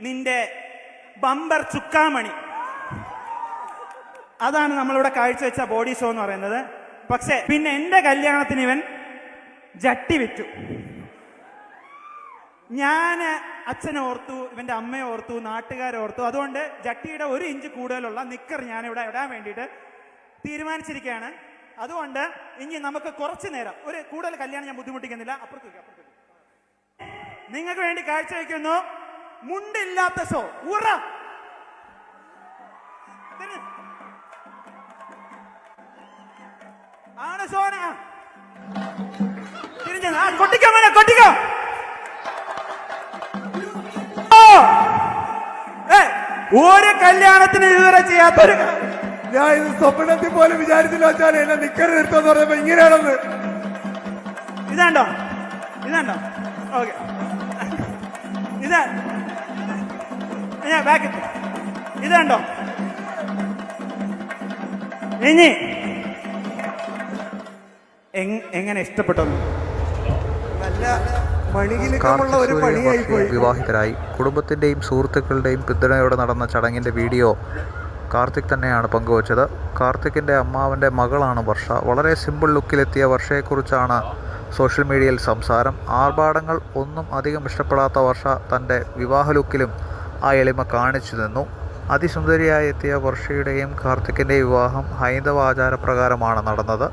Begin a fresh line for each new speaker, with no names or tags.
നിന്റെ ബമ്പർ ചുക്കാമണി. അതാണ് നമ്മളിവിടെ കാഴ്ചവെച്ച ബോഡി ഷോ എന്ന് പറയുന്നത്. പക്ഷെ പിന്നെ എന്റെ കല്യാണത്തിന് ഇവൻ ജട്ടി വിറ്റു. ഞാൻ അച്ഛനെ ഓർത്തു ഇവന്റെ അമ്മയെ ഓർത്തു നാട്ടുകാരെ ഓർത്തു. അതുകൊണ്ട് ജട്ടിയുടെ ഒരു ഇഞ്ച് കൂടുതലുള്ള നിക്കർ ഞാൻ ഇവിടെ ഇടാൻ വേണ്ടിയിട്ട് തീരുമാനിച്ചിരിക്കുകയാണ്. അതുകൊണ്ട് ഇനി നമുക്ക് കുറച്ച് നേരം ഒരു കൂടുതൽ കല്യാണം ഞാൻ ബുദ്ധിമുട്ടിക്കുന്നില്ല. അപ്പുറത്ത് വെക്ക്, അപ്പുറത്ത് വെക്ക്. നിങ്ങൾക്ക് വേണ്ടി കാഴ്ചവെക്കുന്നു മുണ്ടില്ലാത്ത ഷോ. ഉറ. ആണ് സോന തിരിഞ്ഞ ആ കൊട്ടിക്കോ മോനെ കൊട്ടിക്കോ. ഓ! ഒരു കല്യാണത്തിന് ഇതുവരെ ചെയ്യാത്തൊരു
ഞാൻ ഇത് സ്വപ്നത്തിൽ പോലും വിചാരിച്ചില്ല വെച്ചാൽ എന്നെ നിക്കരുത് നിർത്തുമെന്ന് പറയുമ്പോ ഇങ്ങനെയാണെന്ന്.
ഇതാണ്ടോ? ഇതാണ്ടോ? ഓക്കെ. ഇതാ ഞാൻ ബാക്ക് ഇതാണ്ടോ ഇനി എങ്- എങ്ങനെ ഇഷ്ടപ്പെട്ടു
നല്ല ഒരു
വിവാഹിതരായി. കുടുംബത്തിന്റെയും സുഹൃത്തുക്കളുടെയും പിന്തുണയോടെ നടന്ന ചടങ്ങിന്റെ വീഡിയോ കാർത്തിക് തന്നെയാണ് പങ്കുവച്ചത്. കാർത്തിക്കിന്റെ അമ്മാവന്റെ മകളാണ് വർഷ. വളരെ സിമ്പിൾ ലുക്കിലെത്തിയ വർഷയെക്കുറിച്ചാണ് സോഷ്യൽ മീഡിയയിൽ സംസാരം. ആർഭാടങ്ങൾ ഒന്നും അധികം ഇഷ്ടപ്പെടാത്ത വർഷ തന്റെ വിവാഹ ലുക്കിലും ആ എളിമ കാണിച്ചു നിന്നു. അതിസുന്ദരിയായി എത്തിയ വർഷയുടെയും കാർത്തിക്കിന്റെയും വിവാഹം ഹൈന്ദവ ആചാരപ്രകാരമാണ് നടന്നത്.